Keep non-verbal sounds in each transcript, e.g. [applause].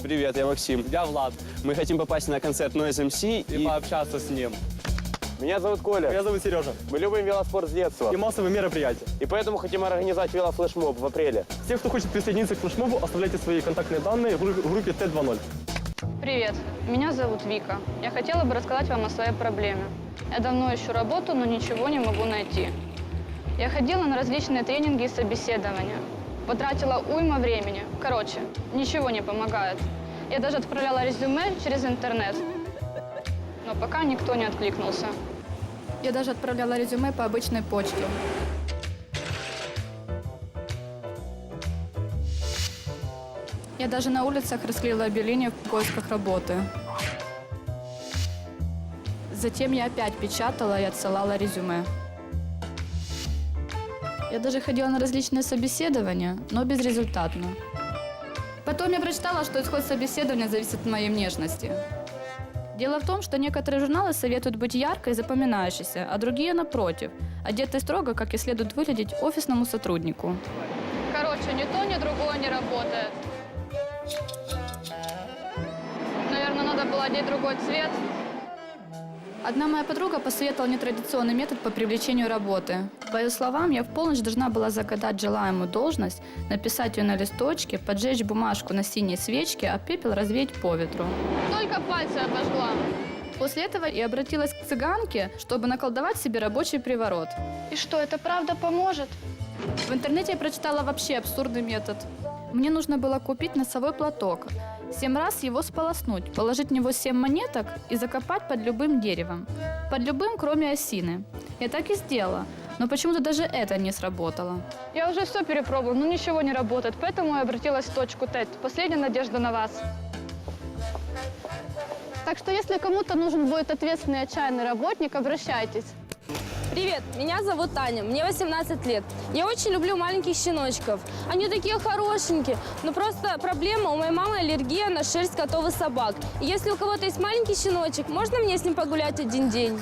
Привет, я Максим. Я Влад. Мы хотим попасть на концерт Noise MC И, пообщаться с ним. Меня зовут Коля. Меня зовут Сережа. Мы любим велоспорт с детства. И массовые мероприятия. И поэтому хотим организовать велофлешмоб в апреле. Те, кто хочет присоединиться к флешмобу, оставляйте свои контактные данные в группе Т2.0. Привет, меня зовут Вика. Я хотела бы рассказать вам о своей проблеме. Я давно ищу работу, но ничего не могу найти. Я ходила на различные тренинги и собеседования. Потратила уйма времени. Короче, ничего не помогает. Я даже отправляла резюме через интернет. Но пока никто не откликнулся. Я даже отправляла резюме по обычной почте. Я даже на улицах расклеила объявления в поисках работы. Затем я опять печатала и отсылала резюме. Я даже ходила на различные собеседования, но безрезультатно. Потом я прочитала, что исход собеседования зависит от моей внешности. Дело в том, что некоторые журналы советуют быть яркой и запоминающейся, а другие, напротив, одетой строго, как и следует выглядеть офисному сотруднику. Короче, ни то, ни другое не работает. Наверное, надо было одеть другой цвет. Одна моя подруга посоветовала нетрадиционный метод по привлечению работы. По ее словам, я в полночь должна была загадать желаемую должность, написать ее на листочке, поджечь бумажку на синей свечке, а пепел развеять по ветру. Только пальцы обожгла. После этого я обратилась к цыганке, чтобы наколдовать себе рабочий приворот. И что, это правда поможет? В интернете я прочитала вообще абсурдный метод. Мне нужно было купить носовой платок, семь раз его сполоснуть, положить в него семь монеток и закопать под любым деревом. Под любым, кроме осины. Я так и сделала, но почему-то даже это не сработало. Я уже все перепробовала, но ничего не работает, поэтому я обратилась в точку ТЭТ. Последняя надежда на вас. Так что если кому-то нужен будет ответственный отчаянный работник, обращайтесь. Привет, меня зовут Таня, мне 18 лет. Я очень люблю маленьких щеночков. Они такие хорошенькие, но просто проблема, у моей мамы аллергия на шерсть котов и собак. И если у кого-то есть маленький щеночек, можно мне с ним погулять один день?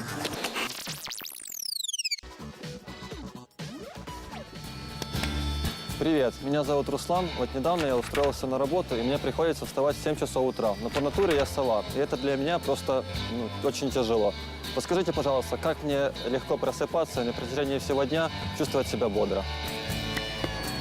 Привет, меня зовут Руслан. Вот недавно я устроился на работу, и мне приходится вставать в 7 часов утра. Но по натуре я сова, и это для меня просто ну, очень тяжело. Подскажите, пожалуйста, как мне легко просыпаться и на протяжении всего дня чувствовать себя бодро?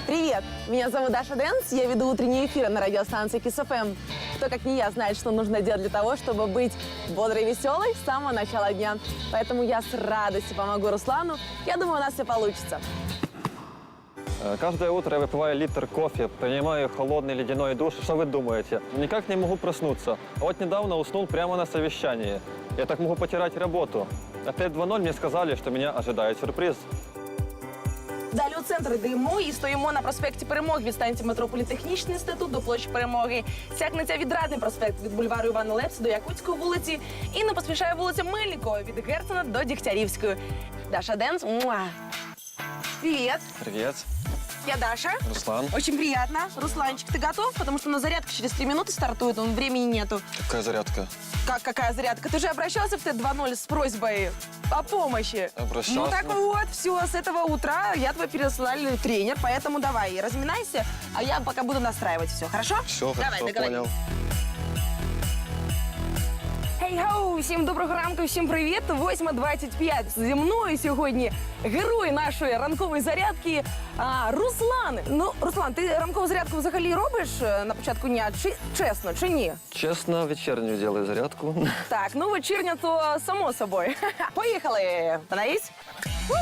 Привет! Меня зовут Даша Дэнс, я веду утренние эфиры на радиостанции КИС-ФМ. Кто, как не я, знает, что нужно делать для того, чтобы быть бодрой и веселой с самого начала дня. Поэтому я с радостью помогу Руслану. Я думаю, у нас все получится. Э, Каждое утро я выпиваю литр кофе, принимаю холодный ледяной душ. Что вы думаете? Никак не могу проснуться. А вот недавно уснул прямо на совещании. Я так могу потерять работу. А 5.2.0 мне сказали, что меня ожидает сюрприз. Далі у центр йдемо і стоїмо на проспекті Перемоги від станції метро Політехнічний інститут до площі Перемоги. Тягнеться відрадний проспект від бульвару Івана Лепса до Якутської вулиці і не поспішає вулиця Мельникова від Герцена до Дігтярівської. Даша Дэнс. муа. Привет, Привет, я Даша. Руслан. Очень приятно. Русланчик, ты готов? Потому что на зарядка через три минуты стартует, он времени нету. Какая зарядка? Как какая зарядка? Ты же обращался в Т-2.0 с просьбой о помощи. Обращался. Ну так вот, все, с этого утра я твой персональный тренер, поэтому давай, разминайся, а я пока буду настраивать все, хорошо? Все, Давай, хорошо, договорились. понял. Хей-хоу! Всім доброго ранку, всім привіт! 8.25. Зі мною сьогодні герой нашої ранкової зарядки а, Руслан. Ну, Руслан, ти ранкову зарядку взагалі робиш е, на початку дня? Чи чесно, чи ні? Честно, вечернюю делаю зарядку. [laughs] Так, ну вечірня, то само собою. [laughs] Поїхали! Становись. Фу.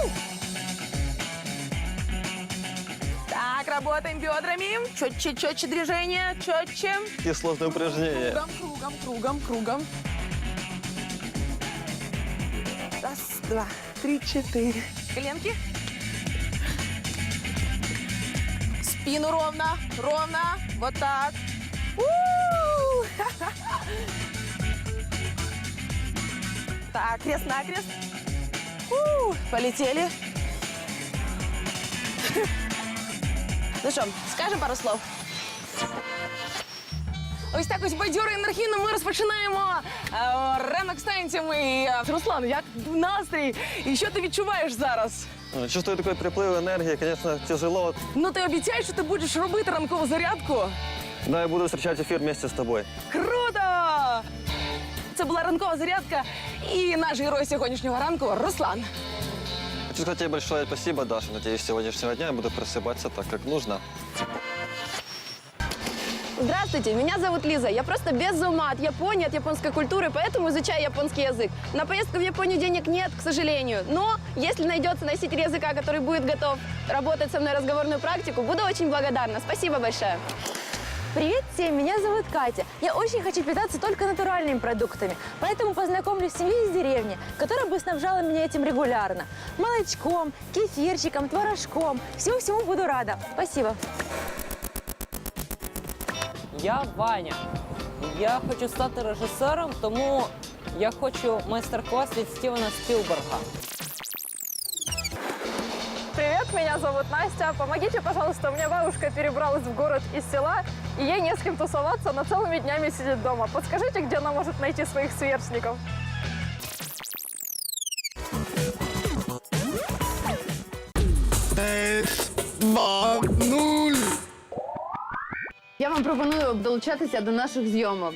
Так, работаем бедрами. Четче, четче движение, четче. Какие сложные упражнения. Кругом, кругом, кругом, кругом. Раз, два, три, четыре. Коленки. Спину ровно, ровно. Вот так. У! [laughs] Так, крест-накрест. У, Полетели. [laughs] Ну що, скажемо пару слов? Ось так ось бадьоро енергійно ми розпочинаємо е, ранок станціями. І, е, Руслан, як настрій? І що ти відчуваєш зараз? Ну, Чувствую такой приплыв энергии, конечно, тяжело. Ну ти обіцяєш, що ти будеш робити ранкову зарядку? Да, я буду встречать эфир вместе с тобой. Круто! Це була ранкова зарядка і наш герой сьогоднішнього ранку Руслан. Хочу сказать тебе большое спасибо, Даша. Надеюсь, с сегодняшнего дня я буду просыпаться так, как нужно. Здравствуйте, меня зовут Лиза. Я просто без ума от Японии, от японской культуры, поэтому изучаю японский язык. На поездку в Японию денег нет, к сожалению. Но если найдется носитель языка, который будет готов работать со мной разговорную практику, буду очень благодарна. Спасибо большое. Привет всем, меня зовут Катя. Я очень хочу питаться только натуральными продуктами, поэтому познакомлюсь с семьей из деревни, которая бы снабжала меня этим регулярно. Молочком, кефирчиком, творожком. Всему-всему буду рада. Спасибо. Я Ваня. Я хочу стати режисером, тому я хочу майстер-клас від Стівена Спілберга. Привет, меня зовут Настя. Помогите, пожалуйста, у меня бабушка перебралась в город из села, и ей не с кем тусоваться, она целыми днями сидит дома. Подскажите, где она может найти своих сверстников? Пропоную долучатися до наших зйомок.